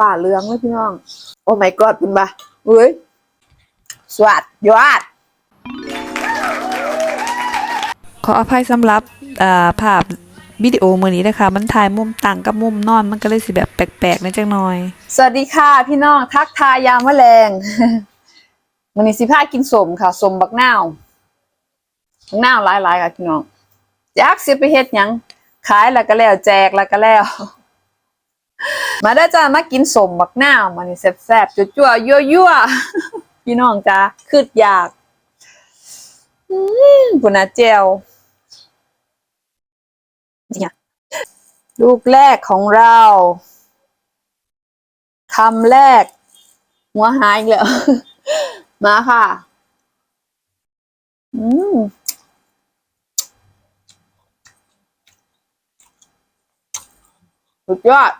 ฝ่าเหลืองเลยพี่น้อง โอ้ my god คุณบ่าเฮ้ยสวัสดยอด ขออภัยสำหรับอ่าภาพวิดีโอมือนี้นะคะ มันถ่ายมุมต่างกับมุมนอนมันก็เลยสิแบบแปลกๆนิดจังหน่อย สวัสดีค่ะพี่น้องทักทายยามแมลงมันนี้สิพากินสมค่ะสมบักนาวบักนาวหลายๆค่ะพี่น้องอยากสิไปเฮ็ดหยังขายแล้วก็แล้วแจกแล้วก็แล้ว มาได้จ้ามากินสมบักนามันนี่แซ่บๆจั่วๆยั่วๆพี่น้องจ้าคืดอยากอืมปุนาเจลเนี่ยลูกแรกของเราคำแรก หัวหายอีกแล้วมาค่ะ อืมสุดยอด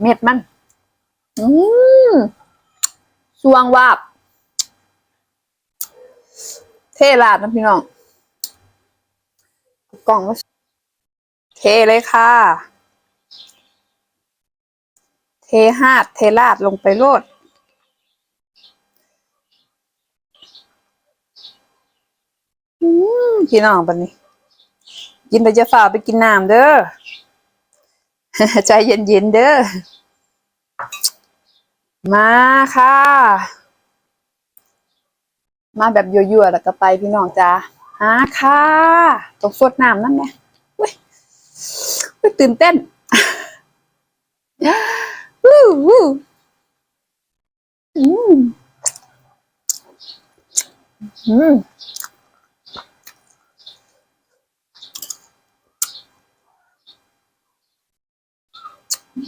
เม็ดมัน อืมสวงวาบ เทลาดนะพี่น้อง กล่องมาเทเลยค่ะ เทหาด เทลาดลงไปโลดอืมพี่น้องปันนี้ กินไปจะฝ่าไปกินน้ำเด้อ ใจเย็นๆเด้อ มาค่ะ มาแบบยั่วๆแล้วก็ไปพี่น้องจ้าหาค่ะต้องสดน้ำนั่นไงเว้ยเว้ยตื่นเต้นวู้วู้อืมอืม อ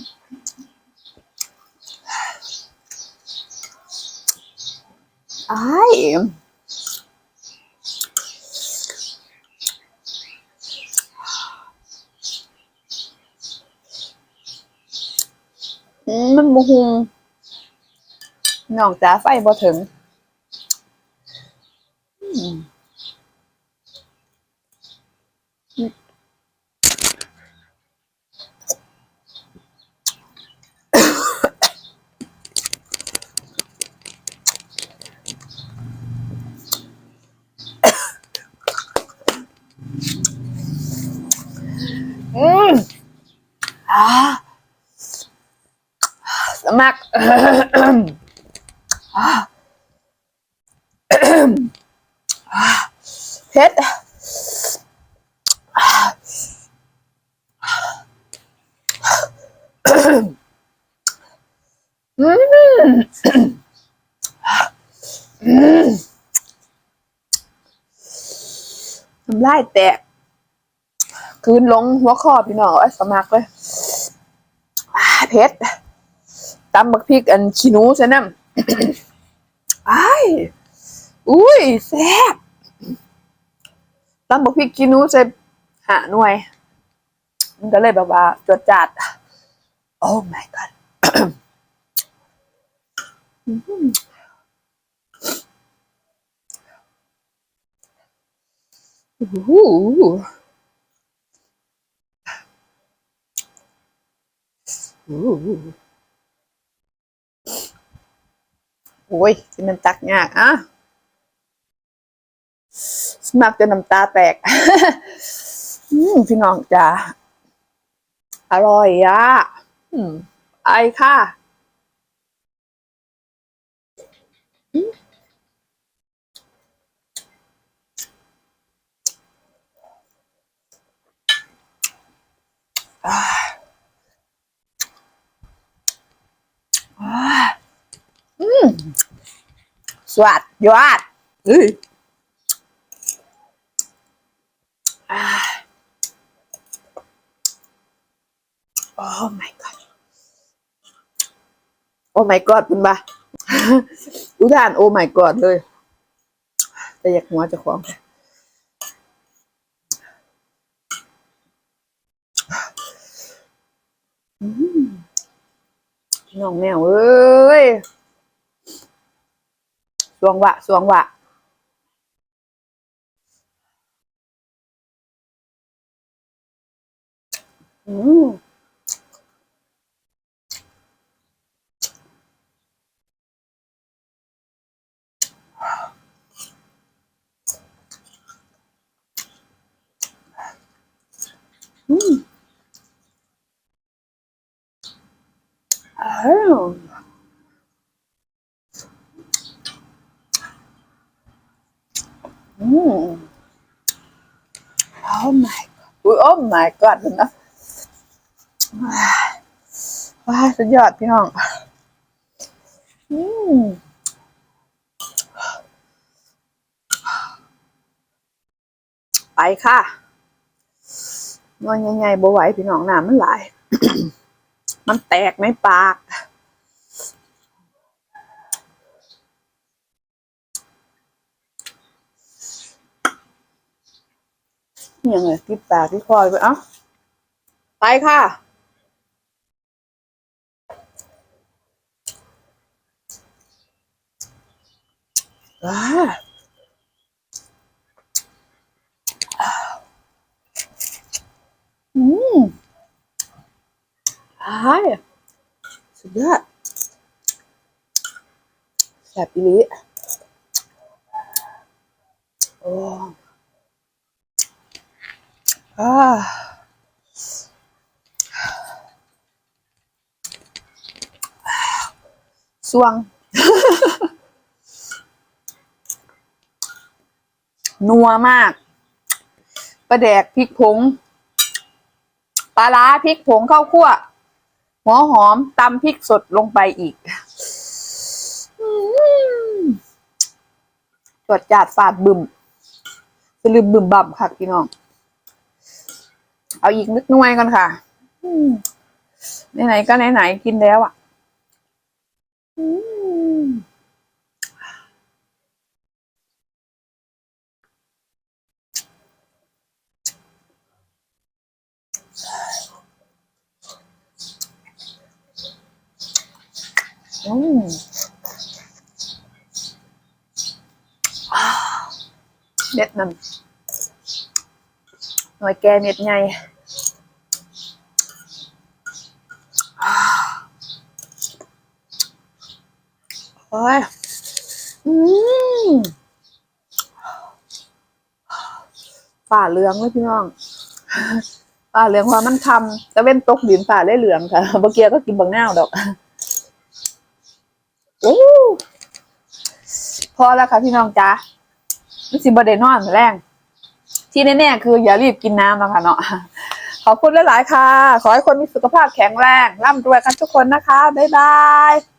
้มันบ่หุงน้องจ๋าไฟบ่ถึง อ่าสมักเผ็ดอืมน้ำลายแตก คืนลงหัวคอพี่น้องไอ้สมักเลยเผ็ดตำบักพริกอันขี้หนูใช่น้ำอ้อุ้ยแซ่บตำบักพริกขี้หนูใส่หาหน่วย มันก็เลยแบบว่าจวดจัด โอ้ my god อื้อหือ โอ้โหโอ้โหโอ้ยที่มันตักยากอะสมักจนน้ำตาแตก อืมพี่น้องจ้าอร่อยอะ อืมไอค่ะอืมอ่าอ่าอืม สวัสดยอดเอ้ยอ่าโอ้ my god โอ้ my god คุณบ่าอุทานโอ้ my god เลยแต่อยากหัวเจะของอืมน้องแมวเอ้ย สวงวะสวงวะอืมอืม อ้าวอืม Oh my god อุ๊ย Oh my god เลยนะว้าสุดยอดพี่น้องอืมไปค่ะนอนใหญ่ๆบ่ไหวพี่น้องน้ำมันหลายมันแตกในปาก ยังไงที่ปากที่คอยไปเอ้าไปค่ะ ว้าอืมหายสุดยอดแซ่บอีหลีโอ้อ่า สวง นัวมากปลาแดกพริกผงปลาร้าพริกผงข้าวคั่ว หัวหอมตำพริกสดลงไปอีกอืมตรวจจาดฟาดบึมจะลืมบึมบั่มค่ะพี่น้อง เอาอีกนึกน่วยก่อนค่ะไหนๆก็ไหนๆกินแล้วอะอืมอ้าวเด็ดนั่นหน่วยแกเม็ดไงอ้าวโอ้ยอืมฝ่าเหลืองเลยพี่น้องฝ่าเหลืองเพราะมันคำต่เว้นตกดินฝ่าเลยเหลืองค่ะเมื่อกี้ก็กินบางแนวดอกโอ้พอแล้วค่ะพี่น้องจ้าไม่สิบเดนนอนแรงที่แน่ๆคืออย่ารีบกินน้ำนะคะเนาะขอบคุณหลายๆค่ะ ขอให้คนมีสุขภาพแข็งแรง ร่ำรวยกันทุกคนนะคะ บ๊ายบาย